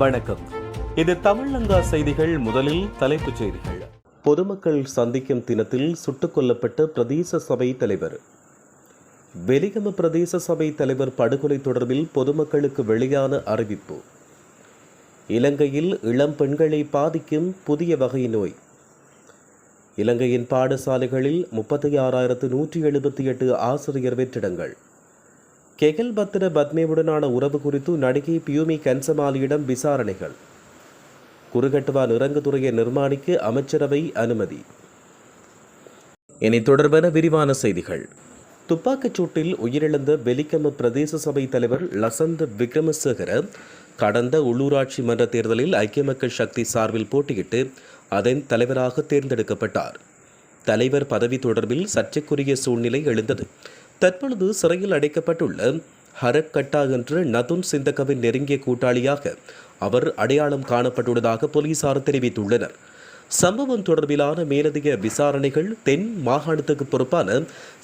வணக்கம். இது தமிழங்கா செய்திகள் முதலில் தலைப்புச் செய்திகள். பொதுமக்கள் சந்திக்கும் தினத்தில் சுட்டுக் கொல்லப்பட்ட பிரதேச சபை தலைவர். வெலிகம பிரதேச சபை தலைவர் படுகொலை தொடர்பில் பொதுமக்களுக்கு வெளியான அறிவிப்பு. இலங்கையில் இளம் பெண்களை பாதிக்கும் புதிய வகை நோய். இலங்கையின் பாடசாலைகளில் முப்பத்தி ஆறாயிரத்து நூற்றி எழுபத்தி எட்டு ஆசிரியர் வெற்றிடங்கள். கெகல் பத்திர பத்மேவுடனான உறவு குறித்து நடிகை பியூமி கன்சமாலியிடம் விசாரணைகள். குறுகட்டுவான் இறங்குதுறையை நிர்மாணிக்க அமைச்சரவை அனுமதி. இனி தொடர்பான விரிவான செய்திகள். துப்பாக்கிச் சூட்டில் உயிரிழந்த வெலிக்கம பிரதேச சபை தலைவர் லசந்த் விக்ரமசேகர கடந்த உள்ளூராட்சி மன்ற தேர்தலில் ஐக்கிய மக்கள் சக்தி சார்பில் போட்டியிட்டு அதன் தலைவராக தேர்ந்தெடுக்கப்பட்டார். தலைவர் பதவி தொடர்பில் சர்ச்சைக்குரிய சூழ்நிலை எழுந்தது. தற்பொழுது சிறையில் அடைக்கப்பட்டுள்ள ஹரப் கட்டா என்ற நதுன் சிந்தகவின் நெருங்கிய கூட்டாளியாக அவர் அடையாளம் காணப்பட்டுள்ளதாக போலீசார் தெரிவித்துள்ளனர். சம்பவம் தொடர்பிலான மேலதிக விசாரணைகள் தென் மாகாணத்துக்கு பொறுப்பான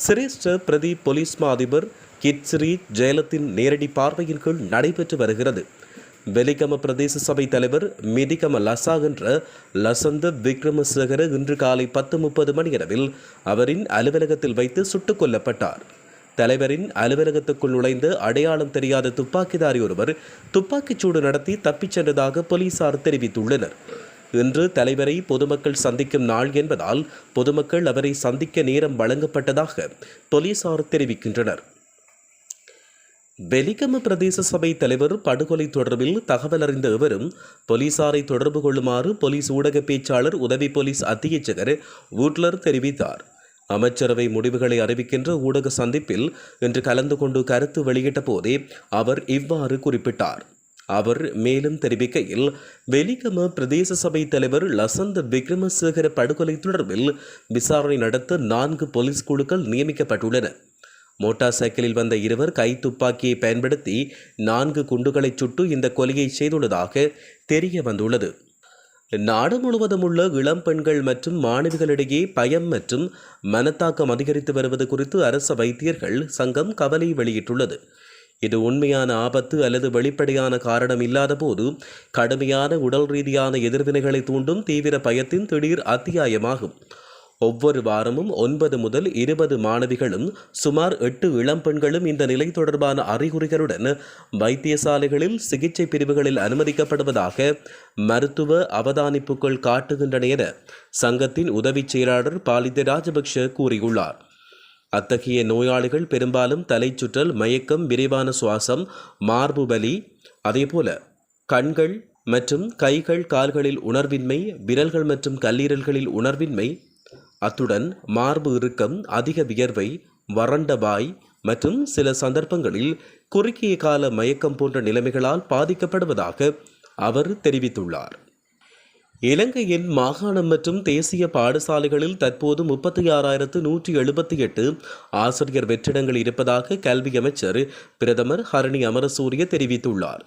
சிரேஷ்ட பிரதி போலீஸ் மா அதிபர் கிட்ஸ்ரீ ஜெயலத்தின் நேரடி பார்வையின் கீழ் நடைபெற்று வருகிறது. வெலிகம பிரதேச சபை தலைவர் மிதிகம லசா என்ற லசந்த விக்ரமசேகர இன்று காலை பத்து முப்பது மணியளவில் அவரின் அலுவலகத்தில் வைத்து சுட்டுக் கொல்லப்பட்டார். தலைவரின் அலுவலகத்துக்குள் நுழைந்து அடையாளம் தெரியாத துப்பாக்கிதாரி ஒருவர் துப்பாக்கிச் சூடு நடத்தி தப்பிச் சென்றதாக போலீசார் தெரிவித்துள்ளனர். இன்று தலைவரை பொதுமக்கள் சந்திக்கும் நாள் என்பதால் பொதுமக்கள் அவரை சந்திக்க நேரம் வழங்கப்பட்டதாக போலீசார் தெரிவிக்கின்றனர். வெலிகம பிரதேச சபை தலைவர் படுகொலை தொடர்பில் தகவல் அறிந்த இவரும் போலீசாரை தொடர்பு கொள்ளுமாறு போலீஸ் ஊடக பேச்சாளர் உதவி போலீஸ் அத்தியட்சகர் வூட்லர் தெரிவித்தார். அமைச்சரவை முடிவுகளை அறிவிக்கின்ற ஊடக சந்திப்பில் இன்று கலந்து கொண்டு கருத்து வெளியிட்ட போதே அவர் இவ்வாறு குறிப்பிட்டார். அவர் மேலும் தெரிவிக்கையில் வெலிகம பிரதேச சபை தலைவர் லசந்த விக்ரமசேகர படுகொலை தொடர்பில் விசாரணை நடத்த நான்கு போலீஸ் குழுக்கள் நியமிக்கப்பட்டுள்ளன. மோட்டார் சைக்கிளில் வந்த இருவர் கை துப்பாக்கியை பயன்படுத்தி நான்கு குண்டுகளை சுட்டு இந்த கொலையை செய்துள்ளதாக தெரிய வந்துள்ளது. நாடு முழுவதும் உள்ள இளம் பெண்கள் மற்றும் மாணவிகளிடையே பயம் மற்றும் மனத்தாக்கம் அதிகரித்து வருவது குறித்து அரச வைத்தியர்கள் சங்கம் கவலை வெளியிட்டுள்ளது. இது உண்மையான ஆபத்து அல்லது வெளிப்படையான காரணம் இல்லாத போது கடுமையான உடல் ரீதியான எதிர்வினைகளை தூண்டும் தீவிர பயத்தின் திடீர் அத்தியாயமாகும். ஒவ்வொரு வாரமும் ஒன்பது முதல் இருபது மாணவிகளும் சுமார் எட்டு இளம் பெண்களும் இந்த நிலை தொடர்பான அறிகுறிகளுடன் வைத்தியசாலைகளில் சிகிச்சை பிரிவுகளில் அனுமதிக்கப்படுவதாக மருத்துவ அவதானிப்புகள் காட்டுகின்றன என சங்கத்தின் உதவிச் செயலாளர் பாலித ராஜபக்ஷ கூறியுள்ளார். அத்தகைய நோயாளிகள் பெரும்பாலும் தலைச்சுற்றல் மயக்கம் விரைவான சுவாசம் மார்பு வலி அதேபோல கண்கள் மற்றும் கைகள் கால்களில் உணர்வின்மை விரல்கள் மற்றும் கல்லீரல்களில் உணர்வின்மை அத்துடன் மார்பு இறுக்கம் அதிக வியர்வை வறண்ட வாய் மற்றும் சில சந்தர்ப்பங்களில் குறுகிய கால மயக்கம் போன்ற நிலைமைகளால் பாதிக்கப்படுவதாக அவர் தெரிவித்துள்ளார். இலங்கையின் மாகாணம் மற்றும் தேசிய பாடசாலைகளில் தற்போது முப்பத்தி ஆறாயிரத்து நூற்றி எழுபத்தி எட்டு ஆசிரியர் வெற்றிடங்கள் இருப்பதாக கல்வி அமைச்சர் பிரதமர் ஹரணி அமரசூரிய தெரிவித்துள்ளார்.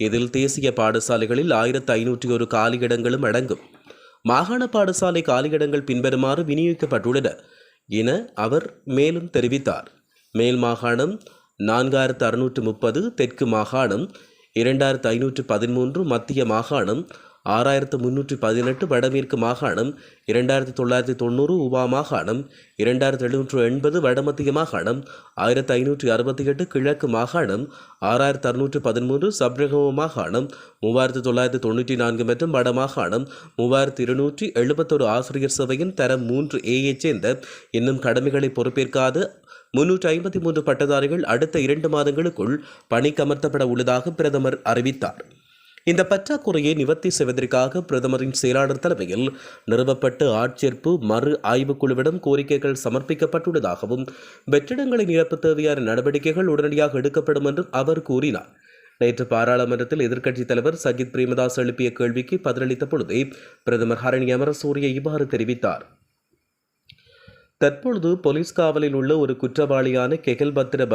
இதில் தேசிய பாடசாலைகளில் ஆயிரத்து ஐநூற்றி ஒரு காலியிடங்களும் அடங்கும். மாகாண பாடசாலை காலியிடங்கள் பின்வருமாறு விநியோகிக்கப்பட்டுள்ளன என அவர் மேலும் தெரிவித்தார். மேல் மாகாணம் நான்காயிரத்து அறுநூற்று முப்பது தெற்கு மாகாணம் இரண்டாயிரத்து ஐநூற்று பதிமூன்று மத்திய மாகாணம் ஆறாயிரத்து முன்னூற்றி பதினெட்டு வடமேற்கு மாகாணம் இரண்டாயிரத்து தொள்ளாயிரத்தி தொண்ணூறு உபா மாகாணம் இரண்டாயிரத்து எழுநூற்று எண்பது வடமத்திய மாகாணம் ஆயிரத்து ஐநூற்றி அறுபத்தி எட்டு கிழக்கு மாகாணம் ஆறாயிரத்து அறுநூற்று பதிமூன்று சப்ரகம மாகாணம் மூவாயிரத்து தொள்ளாயிரத்து தொண்ணூற்றி நான்கு மற்றும் வட மாகாணம் மூவாயிரத்து இருநூற்றி எழுபத்தொரு ஆசிரியர் சபையின் தரம் மூன்று ஏயைச் சேர்ந்த இன்னும் கடமைகளை பொறுப்பேற்காத முன்னூற்றி ஐம்பத்தி மூன்று பட்டதாரிகள் அடுத்த இரண்டு மாதங்களுக்குள் பணிக்கமர்த்தப்பட உள்ளதாக பிரதமர் அறிவித்தார். இந்த பற்றாக்குறையை நிவர்த்தி செய்வதற்காக பிரதமரின் செயலாளர் தலைமையில் நிறுவப்பட்ட ஆட்சேர்ப்பு மறு ஆய்வுக்குழுவிடம் கோரிக்கைகள் சமர்ப்பிக்கப்பட்டுள்ளதாகவும் வெற்றிடங்களை நிரப்ப தேவையான நடவடிக்கைகள் உடனடியாக எடுக்கப்படும் என்றும் அவர் கூறினார். நேற்று பாராளுமன்றத்தில் எதிர்க்கட்சித் தலைவர் சஜித் பிரேமதாஸ் எழுப்பிய கேள்விக்கு பதிலளித்த பொழுதே பிரதமர் ஹரணி அமரசூரிய இவ்வாறு தெரிவித்தார். தற்பொழுது போலீஸ் காவலில் உள்ள ஒரு குற்றவாளியான கெகல் பத்திர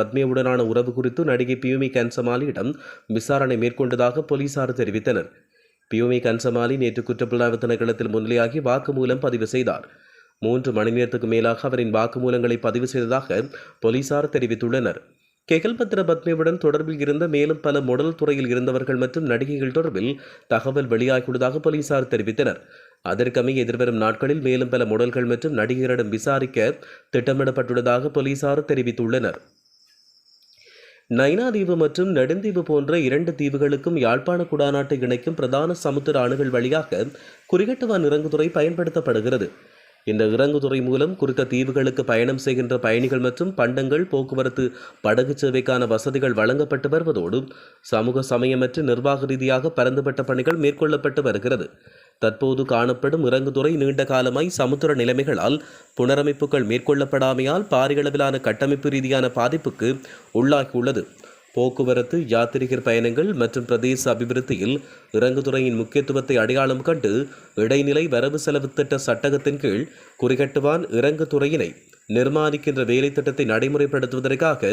உறவு குறித்து நடிகை பியூமி கன்சமாலியிடம் விசாரணை மேற்கொண்டதாக போலீசார் தெரிவித்தனர். பியூமி கன்சமாலி நேற்று குற்றப்புலனாய்வு திணைக்களத்தில் முன்னிலையாகி வாக்குமூலம் பதிவு செய்தார். மூன்று மணி நேரத்துக்கு மேலாக அவரின் வாக்குமூலங்களை பதிவு செய்ததாக போலீசார் தெரிவித்துள்ளனர். கெகல்பத்ர பத்மியுடன் தொடர்பில் இருந்த மேலும் பல மொடல் துறையில் இருந்தவர்கள் மற்றும் நடிகைகள் தொடர்பில் தகவல் வெளியாகியுள்ளதாக போலீசார் தெரிவித்தனர். அதற்கமைய எதிர்வரும் நாட்களில் மேலும் பல முடல்கள் மற்றும் நடிகரிடம் விசாரிக்க திட்டமிடப்பட்டுள்ளதாக போலீசார் தெரிவித்துள்ளனர். நைனாதீவு மற்றும் நெடுந்தீவு போன்ற இரண்டு தீவுகளுக்கும் யாழ்ப்பாண குடாநாட்டை இணைக்கும் பிரதான சமுத்திர அணுகள் வழியாக குறிகட்டுவான் இறங்குதுறை பயன்படுத்தப்படுகிறது. இந்த இறங்குதுறை மூலம் குறித்த தீவுகளுக்கு பயணம் செய்கின்ற பயணிகள் மற்றும் பண்டங்கள் போக்குவரத்து படகு சேவைக்கான வசதிகள் வழங்கப்பட்டு வருவதோடு சமூக சமயமற்று நிர்வாக ரீதியாக பரந்துபட்ட பணிகள் மேற்கொள்ளப்பட்டு வருகிறது. தற்போது காணப்படும் இறங்குதுறை நீண்ட காலமாய் சமுத்திர நிலைமைகளால் புனரமைப்புகள் மேற்கொள்ளப்படாமையால் பாரியளவிலான கட்டமைப்பு ரீதியான பாதிப்புக்கு உள்ளாகியுள்ளது. போக்குவரத்து யாத்திரிகர் பயணங்கள் மற்றும் பிரதேச அபிவிருத்தியில் இறங்குதுறையின் முக்கியத்துவத்தை அடையாளம் கண்டு இடைநிலை வரவு செலவு திட்ட சட்டகத்தின் கீழ் குறிகட்டுவான் இறங்குதுறையினை நிர்மாணிக்கின்ற வேலை திட்டத்தை நடைமுறைப்படுத்துவதற்காக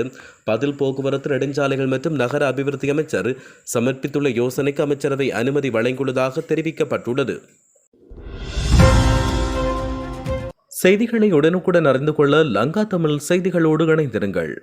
பதில் போக்குவரத்து நெடுஞ்சாலைகள் மற்றும் நகர அபிவிருத்தி அமைச்சர் சமர்ப்பித்துள்ள யோசனைக்கு அமைச்சரவை அனுமதி வழங்கியுள்ளதாக தெரிவிக்கப்பட்டுள்ளது. செய்திகளை உடனுக்குடன் அறிந்து கொள்ள லங்கா தமிழ் செய்திகளோடு இணைந்திருங்கள்.